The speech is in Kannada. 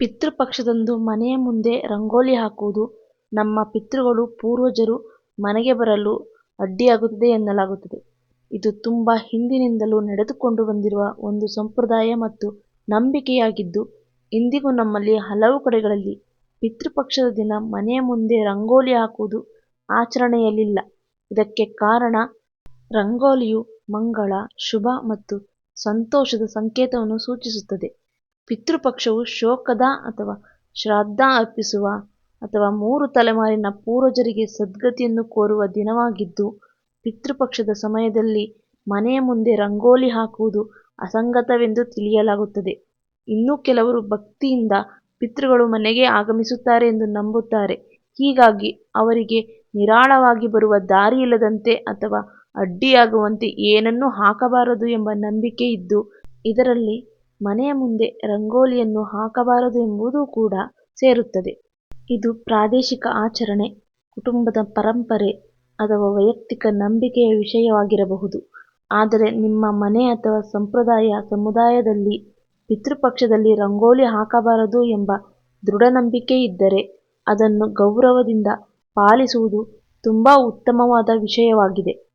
ಪಿತೃಪಕ್ಷದಂದು ಮನೆಯ ಮುಂದೆ ರಂಗೋಲಿ ಹಾಕುವುದು ನಮ್ಮ ಪಿತೃಗಳು ಪೂರ್ವಜರು ಮನೆಗೆ ಬರಲು ಅಡ್ಡಿಯಾಗುತ್ತದೆ ಎನ್ನಲಾಗುತ್ತದೆ. ಇದು ತುಂಬಾ ಹಿಂದಿನಿಂದಲೂ ನಡೆದುಕೊಂಡು ಬಂದಿರುವ ಒಂದು ಸಂಪ್ರದಾಯ ಮತ್ತು ನಂಬಿಕೆಯಾಗಿದ್ದು ಇಂದಿಗೂ ನಮ್ಮಲ್ಲಿ ಹಲವು ಕಡೆಗಳಲ್ಲಿ ಪಿತೃಪಕ್ಷದ ದಿನ ಮನೆಯ ಮುಂದೆ ರಂಗೋಲಿ ಹಾಕುವುದು ಆಚರಣೆಯಲ್ಲಿಲ್ಲ. ಇದಕ್ಕೆ ಕಾರಣ ರಂಗೋಲಿಯು ಮಂಗಳ, ಶುಭ ಮತ್ತು ಸಂತೋಷದ ಸಂಕೇತವನ್ನು ಸೂಚಿಸುತ್ತದೆ. ಪಿತೃಪಕ್ಷವು ಶೋಕದ ಅಥವಾ ಶ್ರಾದ್ದ ಅರ್ಪಿಸುವ ಅಥವಾ ಮೂರು ತಲೆಮಾರಿನ ಪೂರ್ವಜರಿಗೆ ಸದ್ಗತಿಯನ್ನು ಕೋರುವ ದಿನವಾಗಿದ್ದು, ಪಿತೃಪಕ್ಷದ ಸಮಯದಲ್ಲಿ ಮನೆಯ ಮುಂದೆ ರಂಗೋಲಿ ಹಾಕುವುದು ಅಸಂಗತವೆಂದು ತಿಳಿಯಲಾಗುತ್ತದೆ. ಇನ್ನು ಕೆಲವರು ಭಕ್ತಿಯಿಂದ ಪಿತೃಗಳು ಮನೆಗೆ ಆಗಮಿಸುತ್ತಾರೆ ಎಂದು ನಂಬುತ್ತಾರೆ ಹೀಗಾಗಿ ಅವರಿಗೆ ನಿರಾಳವಾಗಿ ಬರುವ ದಾರಿ ಇಲ್ಲದಂತೆ ಅಥವಾ ಅಡ್ಡಿಯಾಗುವಂತೆ ಏನನ್ನೂ ಹಾಕಬಾರದು ಎಂಬ ನಂಬಿಕೆ ಇದ್ದು ಇದರಲ್ಲಿ ಮನೆಯ ಮುಂದೆ ರಂಗೋಲಿಯನ್ನು ಹಾಕಬಾರದು ಎಂಬುದು ಕೂಡ ಸೇರುತ್ತದೆ. ಇದು ಪ್ರಾದೇಶಿಕ ಆಚರಣೆ, ಕುಟುಂಬದ ಪರಂಪರೆ ಅಥವಾ ವೈಯಕ್ತಿಕ ನಂಬಿಕೆಯ ವಿಷಯವಾಗಿರಬಹುದು. ಆದರೆ ನಿಮ್ಮ ಮನೆ ಅಥವಾ ಸಂಪ್ರದಾಯ ಸಮುದಾಯದಲ್ಲಿ ಪಿತೃಪಕ್ಷದಲ್ಲಿ ರಂಗೋಲಿ ಹಾಕಬಾರದು ಎಂಬ ದೃಢನಂಬಿಕೆ ಇದ್ದರೆ ಅದನ್ನು ಗೌರವದಿಂದ ಪಾಲಿಸುವುದು ತುಂಬಾ ಉತ್ತಮವಾದ ವಿಷಯವಾಗಿದೆ.